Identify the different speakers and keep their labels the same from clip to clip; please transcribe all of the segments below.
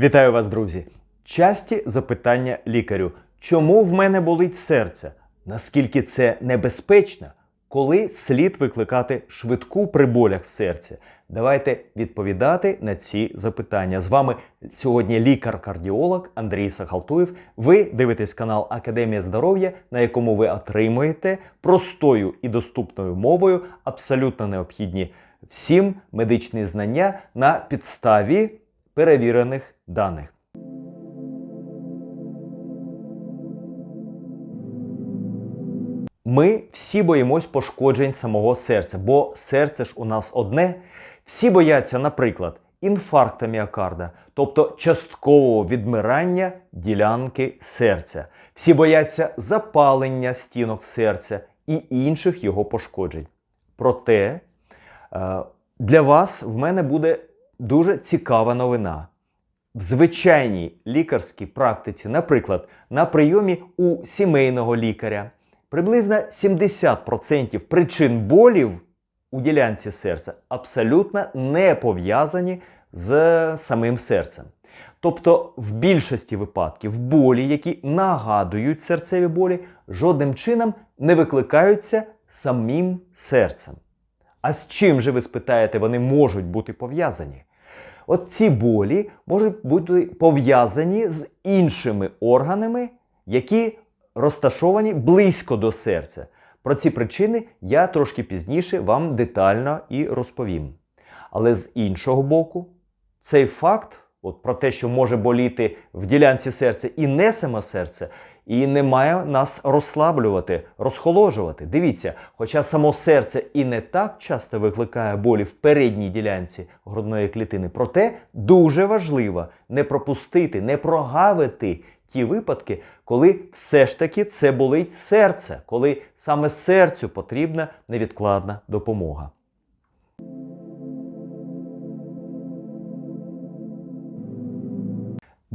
Speaker 1: Вітаю вас, друзі! Часті запитання лікарю: чому в мене болить серце? Наскільки це небезпечно? Коли слід викликати швидку при болях в серці? Давайте відповідати на ці запитання. З вами сьогодні лікар-кардіолог Андрій Сахалтуєв. Ви дивитесь канал Академія здоров'я, на якому ви отримуєте простою і доступною мовою абсолютно необхідні всім медичні знання на підставі перевірених даних. Ми всі боїмось пошкоджень самого серця, бо серце ж у нас одне. Всі бояться, наприклад, інфаркта міокарда, тобто часткового відмирання ділянки серця. Всі бояться запалення стінок серця і інших його пошкоджень. Проте е, для вас в мене буде дуже цікава новина. В звичайній лікарській практиці, наприклад, на прийомі у сімейного лікаря, приблизно 70% причин болів у ділянці серця абсолютно не пов'язані з самим серцем. Тобто, в більшості випадків болі, які нагадують серцеві болі, жодним чином не викликаються самим серцем. А з чим же ви спитаєте, вони можуть бути пов'язані? От ці болі можуть бути пов'язані з іншими органами, які розташовані близько до серця. Про ці причини я трошки пізніше вам детально і розповім. Але з іншого боку, цей факт, от про те, що може боліти в ділянці серця і не серце, і не має нас розслаблювати, розхоложувати. Дивіться, хоча само серце і не так часто викликає болі в передній ділянці грудної клітини, проте дуже важливо не пропустити, не прогавити ті випадки, коли все ж таки це болить серце, коли саме серцю потрібна невідкладна допомога.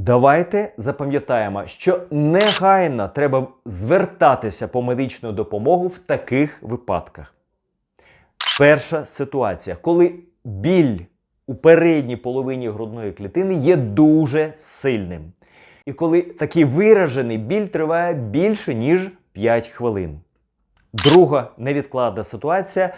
Speaker 1: Давайте запам'ятаємо, що негайно треба звертатися по медичну допомогу в таких випадках. Перша ситуація, коли біль у передній половині грудної клітини є дуже сильним. І коли такий виражений біль триває більше, ніж 5 хвилин. Друга невідкладна ситуація.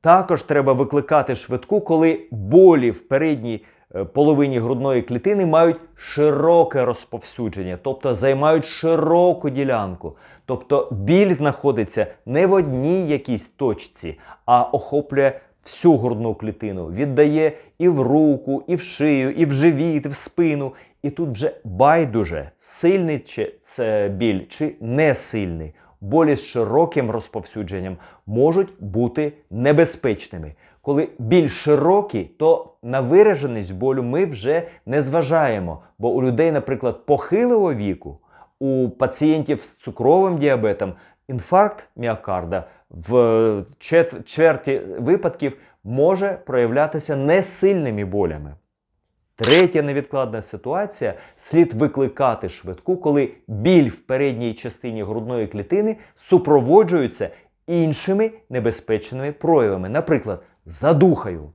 Speaker 1: Також треба викликати швидку, коли болі в передній половині грудної клітини мають широке розповсюдження, тобто займають широку ділянку. Тобто біль знаходиться не в одній якійсь точці, а охоплює всю грудну клітину, віддає і в руку, і в шию, і в живіт, і в спину. І тут вже байдуже, сильний чи це біль, чи не сильний. Болі з широким розповсюдженням можуть бути небезпечними. Коли біль широкий, то на вираженість болю ми вже не зважаємо. Бо у людей, наприклад, похилого віку, у пацієнтів з цукровим діабетом, інфаркт міокарда в чверті випадків може проявлятися несильними болями. Третя невідкладна ситуація слід викликати швидку, коли біль в передній частині грудної клітини супроводжується іншими небезпечними проявами, наприклад, задухою,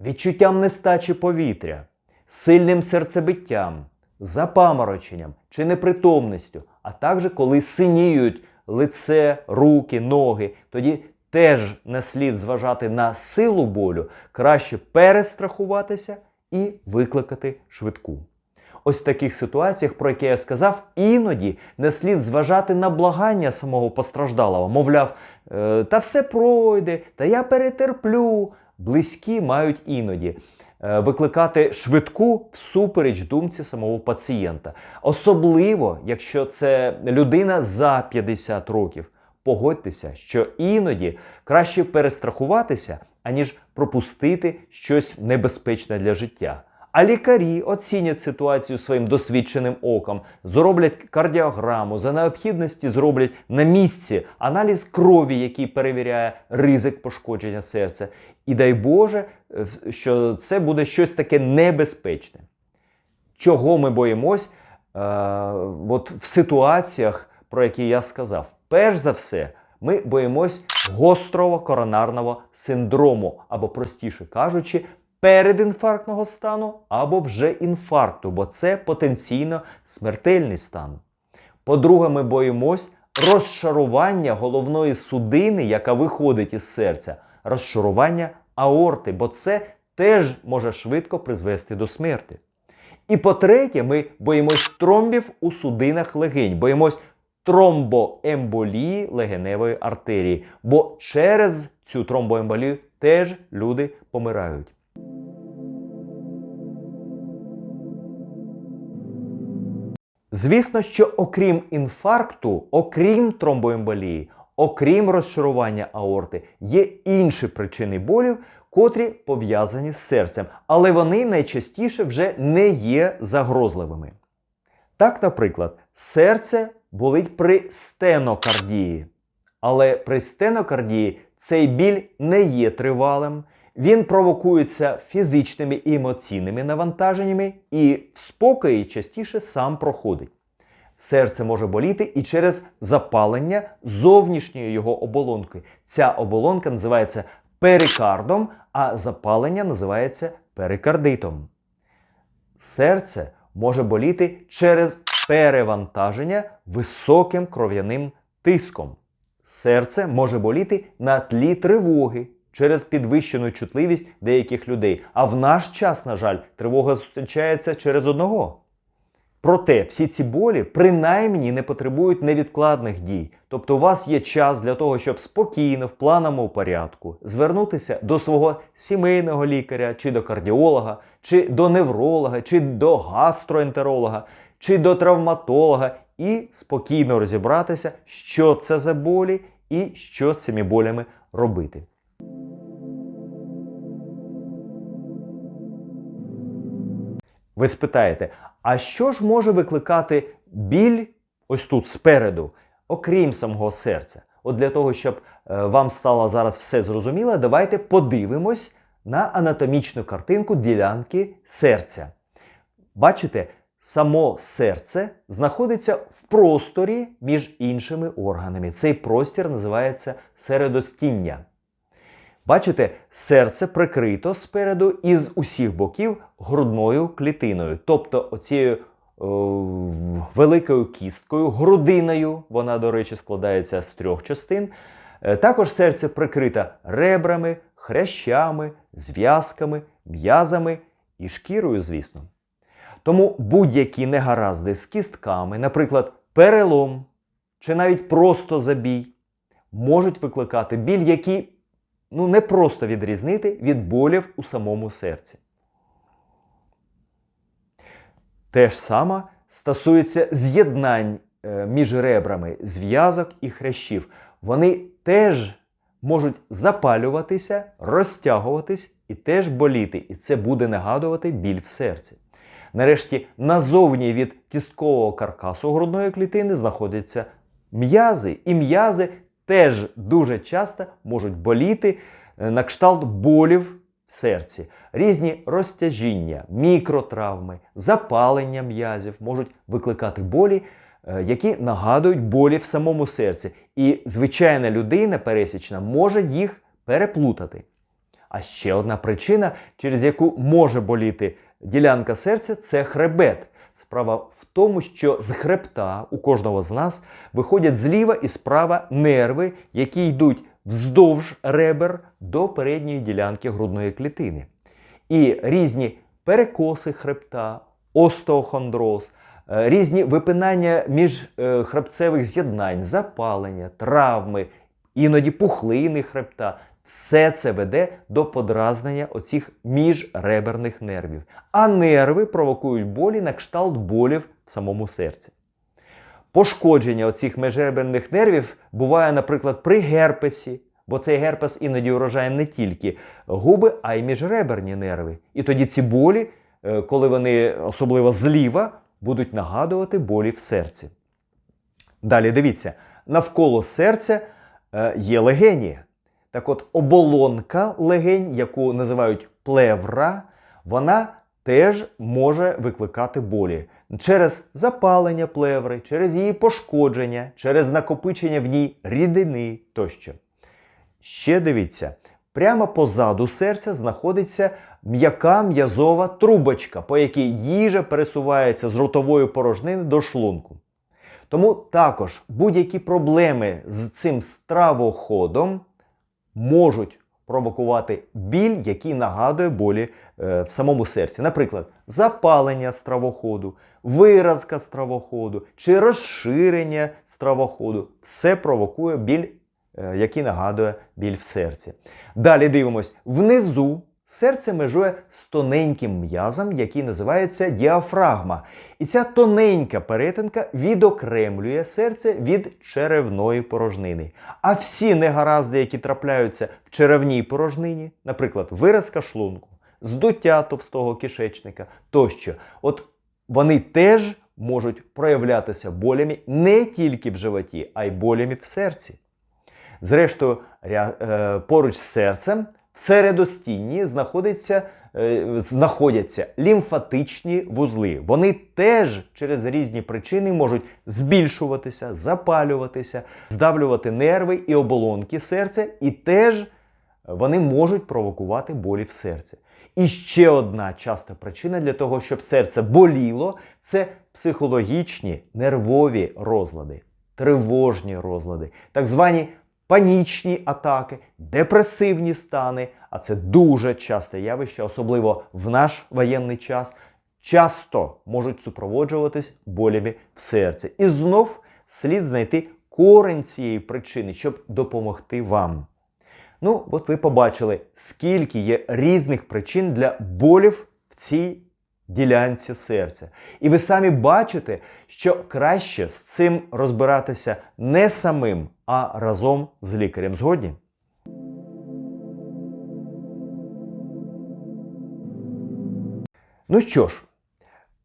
Speaker 1: відчуттям нестачі повітря, сильним серцебиттям, запамороченням чи непритомністю, а також коли синіють лице, руки, ноги, тоді теж не слід зважати на силу болю, краще перестрахуватися і викликати швидку. Ось в таких ситуаціях, про які я сказав, іноді не слід зважати на благання самого постраждалого. Мовляв, «Е, та все пройде, та я перетерплю. Близькі мають іноді е, викликати швидку всупереч думці самого пацієнта. Особливо, якщо це людина за 50 років. Погодьтеся, що іноді краще перестрахуватися, аніж пропустити щось небезпечне для життя. А лікарі оцінять ситуацію своїм досвідченим оком, зроблять кардіограму, за необхідності зроблять на місці аналіз крові, який перевіряє ризик пошкодження серця. І дай Боже, е, що це буде щось таке небезпечне. Чого ми боїмось е, от в ситуаціях, про які я сказав? Перш за все, ми боїмось гострого коронарного синдрому, або, простіше кажучи, передінфарктного стану або вже інфаркту, бо це потенційно смертельний стан. По-друге, ми боїмось розшарування головної судини, яка виходить із серця, розшарування аорти, бо це теж може швидко призвести до смерті. І по-третє, ми боїмось тромбів у судинах легень, боїмось тромбоемболії легеневої артерії, бо через цю тромбоемболію теж люди помирають. Звісно, що окрім інфаркту, окрім тромбоемболії, окрім розшарування аорти, є інші причини болів, котрі пов'язані з серцем, але вони найчастіше вже не є загрозливими. Так, наприклад, серце болить при стенокардії. Але при стенокардії цей біль не є тривалим, він провокується фізичними і емоційними навантаженнями і в спокої частіше сам проходить. Серце може боліти і через запалення зовнішньої його оболонки. Ця оболонка називається перикардом, а запалення називається перикардитом. Серце може боліти через перевантаження високим кров'яним тиском. Серце може боліти на тлі тривоги через підвищену чутливість деяких людей. А в наш час, на жаль, тривога зустрічається через одного. Проте всі ці болі принаймні не потребують невідкладних дій. Тобто у вас є час для того, щоб спокійно, в плановому порядку звернутися до свого сімейного лікаря, чи до кардіолога, чи до невролога, чи до гастроентеролога, чи до травматолога і спокійно розібратися, що це за болі і що з цими болями робити. Ви спитаєте, а що ж може викликати біль ось тут спереду, окрім самого серця? От для того, щоб е, вам стало зараз все зрозуміло, давайте подивимось на анатомічну картинку ділянки серця. Бачите, само серце знаходиться в просторі між іншими органами. Цей простір називається середостіння. Бачите, серце прикрито спереду із усіх боків грудною клітиною, тобто оцією е, великою кісткою, грудиною, вона, до речі, складається з трьох частин. Е, також серце прикрите ребрами, хрящами, зв'язками, м'язами і шкірою, звісно. Тому будь-які негаразди з кістками, наприклад, перелом чи навіть просто забій, можуть викликати біль, який ну, не просто відрізнити від болів у самому серці. Те ж саме стосується з'єднань е, між ребрами зв'язок і хрящів. Вони теж можуть запалюватися, розтягуватись і теж боліти. І це буде нагадувати біль в серці. Нарешті, назовні від кісткового каркасу грудної клітини знаходяться м'язи. І м'язи теж дуже часто можуть боліти е, на кшталт болів в серці. Різні розтяжіння, мікротравми, запалення м'язів можуть викликати болі, е, які нагадують болі в самому серці. І звичайна людина пересічна може їх переплутати. А ще одна причина, через яку може боліти ділянка серця, це хребет. Справа в тому, що з хребта у кожного з нас виходять зліва і справа нерви, які йдуть вздовж ребер до передньої ділянки грудної клітини. І різні перекоси хребта, остеохондроз, е, різні випинання міжхребцевих з'єднань, запалення, травми, іноді пухлини хребта. Все це веде до подразнення оцих міжреберних нервів. А нерви провокують болі на кшталт болів в самому серці. Пошкодження оцих міжреберних нервів буває, наприклад, при герпесі, бо цей герпес іноді вражає не тільки губи, а й міжреберні нерви. І тоді ці болі, е, коли вони особливо зліва, будуть нагадувати болі в серці. Далі дивіться, навколо серця е, є легені. Так от, оболонка легень, яку називають плевра, вона теж може викликати болі через запалення плеври, через її пошкодження, через накопичення в ній рідини тощо. Ще дивіться, Прямо позаду серця знаходиться м'яка м'язова трубочка, по якій їжа пересувається з ротової порожнини до шлунку. Тому також будь-які проблеми з цим стравоходом можуть провокувати біль, який нагадує болі е, в самому серці. Наприклад, запалення стравоходу, виразка стравоходу чи розширення стравоходу. Все провокує біль, е, який нагадує біль в серці. Далі дивимось внизу. Серце межує з тоненьким м'язом, який називається діафрагма. І ця тоненька перетинка відокремлює серце від черевної порожнини. А всі негаразди, які трапляються в черевній порожнині, наприклад, виразка шлунку, здуття товстого кишечника тощо, от вони теж можуть проявлятися болями не тільки в животі, а й болями в серці. Зрештою, е, поруч з серцем в середостінні знаходиться, е, знаходяться лімфатичні вузли. Вони теж через різні причини можуть збільшуватися, запалюватися, здавлювати нерви і оболонки серця, і теж вони можуть провокувати болі в серці. І ще одна часта причина для того, щоб серце боліло, це психологічні нервові розлади, тривожні розлади, так звані панічні атаки, депресивні стани, а це дуже часте явище, особливо в наш воєнний час, часто можуть супроводжуватись болями в серці. І знов слід знайти корень цієї причини, щоб допомогти вам. Ну, от ви побачили, скільки є різних причин для болів в цій ділянці серця. І ви самі бачите, що краще з цим розбиратися не самим, а разом з лікарем. Згодні? Ну що ж,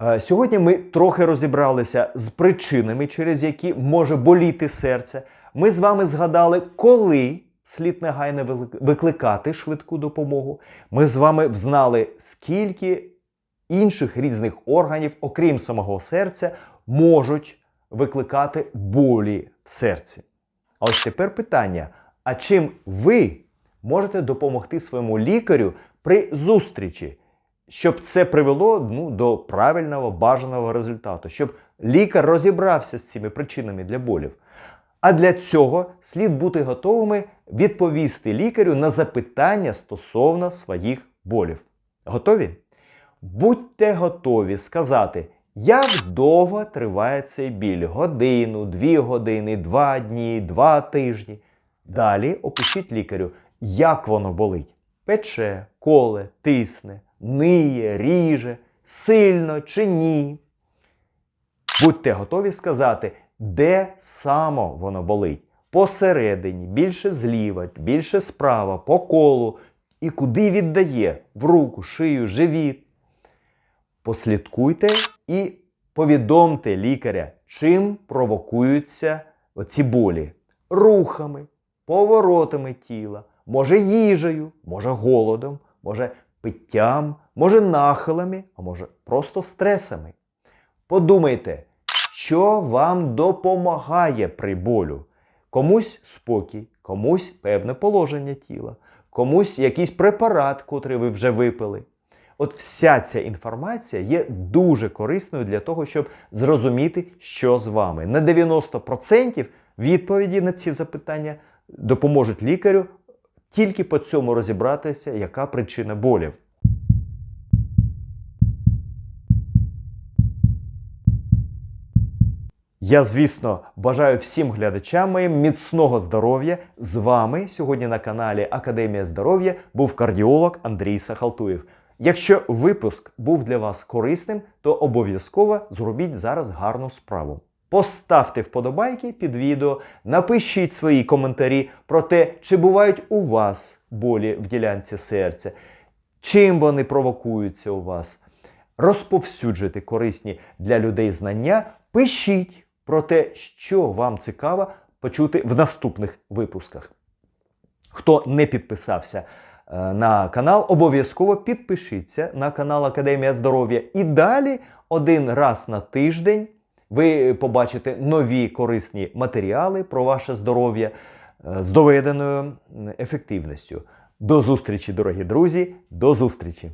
Speaker 1: е, сьогодні ми трохи розібралися з причинами, через які може боліти серце. Ми з вами згадали, коли слід негайно викликати швидку допомогу. Ми з вами взнали, скільки інших різних органів, окрім самого серця, можуть викликати болі в серці. А ось тепер питання: а чим ви можете допомогти своєму лікарю при зустрічі, щоб це привело ну, до правильного бажаного результату, щоб лікар розібрався з цими причинами для болів? А для цього слід бути готовими відповісти лікарю на запитання стосовно своїх болів. Готові? Будьте готові сказати, як довго триває цей біль: годину, дві години, два дні, два тижні. Далі опишіть лікарю, як воно болить: пече, коле, тисне, ниє, ріже, сильно чи ні. Будьте готові сказати, де саме воно болить. Посередині, більше зліва, більше справа, по колу і куди віддає в руку, шию, живіт. Послідкуйте і повідомте лікаря, чим провокуються оці болі. Рухами, поворотами тіла, може їжею, може голодом, може питтям, може нахилами, а може просто стресами. Подумайте, що вам допомагає при болю. Комусь спокій, комусь певне положення тіла, комусь якийсь препарат, котрий ви вже випили. От вся ця інформація є дуже корисною для того, щоб зрозуміти, що з вами. На 90% відповіді на ці запитання допоможуть лікарю тільки по цьому розібратися, яка причина болів. Я, звісно, бажаю всім глядачам моїм міцного здоров'я. З вами сьогодні на каналі Академія здоров'я був кардіолог Андрій Сахалтуєв. Якщо випуск був для вас корисним, то обов'язково зробіть зараз гарну справу. Поставте вподобайки під відео, напишіть свої коментарі про те, чи бувають у вас болі в ділянці серця, чим вони провокуються у вас. Розповсюджуйте корисні для людей знання, пишіть про те, що вам цікаво почути в наступних випусках. Хто не підписався на канал, обов'язково підпишіться на канал Академія здоров'я. І далі один раз на тиждень ви побачите нові корисні матеріали про ваше здоров'я е, з доведеною ефективністю. До зустрічі, дорогі друзі, до зустрічі!